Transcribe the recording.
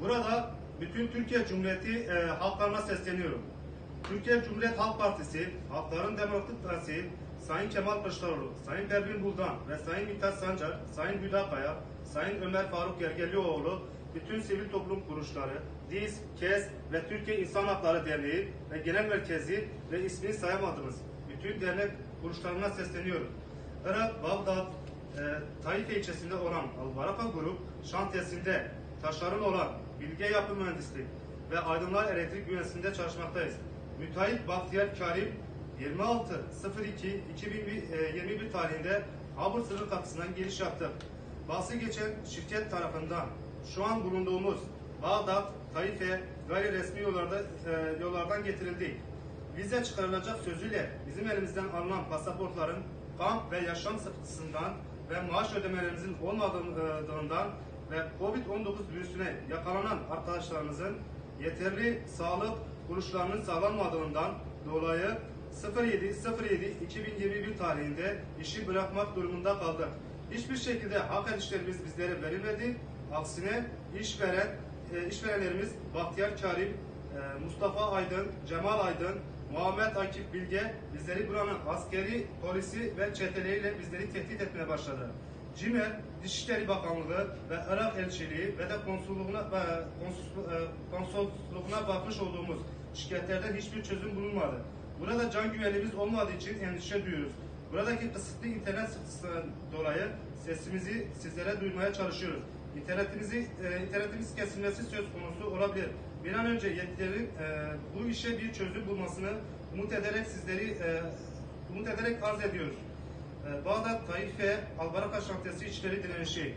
Burada bütün Türkiye Cumhuriyeti e, halklarına sesleniyorum. Türkiye Cumhuriyet Halk Partisi, Halkların Demokratik Partisi, Sayın Kemal Kılıçdaroğlu, Sayın Pervin Buldan ve Sayın Mithat Sancar, Sayın Hüdakaya, Sayın Ömer Faruk Gergerlioğlu, bütün sivil toplum kuruluşları, DİS, KES ve Türkiye İnsan Hakları Derneği ve Genel Merkezi ve ismini sayamadığımız bütün dernek kuruluşlarına sesleniyorum. Irak, Bağdat, e, Taife ilçesinde olan Albaraka Grup şantiyesinde taşların olan Bilge Yapı Mühendislik ve Aydınlar Elektrik Mühendisliğinde çalışmaktayız. Müteahhit Bahtiyar Karim 26.02.2021 tarihinde Habur sınır kapısından giriş yaptı. Bahsi geçen şirket tarafından şu an bulunduğumuz Bağdat, Taife gayri resmi yollarda, e, yollardan getirildi. Vize çıkarılacak sözüyle bizim elimizden alınan pasaportların kamp ve yaşam sıkıntısından ve maaş ödemelerimizin olmadığından ve Covid-19 virüsüne yakalanan arkadaşlarımızın yeterli sağlık kuruluşlarının sağlanmadığından dolayı 07.07.2021 tarihinde işi bırakmak durumunda kaldık. Hiçbir şekilde hak edişlerimiz bizlere verilmedi. Aksine işveren, e, işverenlerimiz Bahtiyar Karim, e, Mustafa Aydın, Cemal Aydın, Muhammed Akif Bilge bizleri buranın askeri, polisi ve çeteleriyle bizleri tehdit etmeye başladı. CİMER, Dışişleri Bakanlığı ve Irak Elçiliği ve de konsolluğuna, ve e, konsolosluğuna bakmış olduğumuz şikayetlerden hiçbir çözüm bulunmadı. Burada can güvenliğimiz olmadığı için endişe duyuyoruz. Buradaki kısıtlı internet sıkıntısından dolayı sesimizi sizlere duyurmaya çalışıyoruz. İnternetimizi, e, internetimiz kesilmesi söz konusu olabilir. Bir an önce yetkililerin e, bu işe bir çözüm bulmasını umut ederek sizleri e, umut ederek arz ediyoruz. E, Bağdat, Taife, Albaraka Şantiyesi işleri direnişi.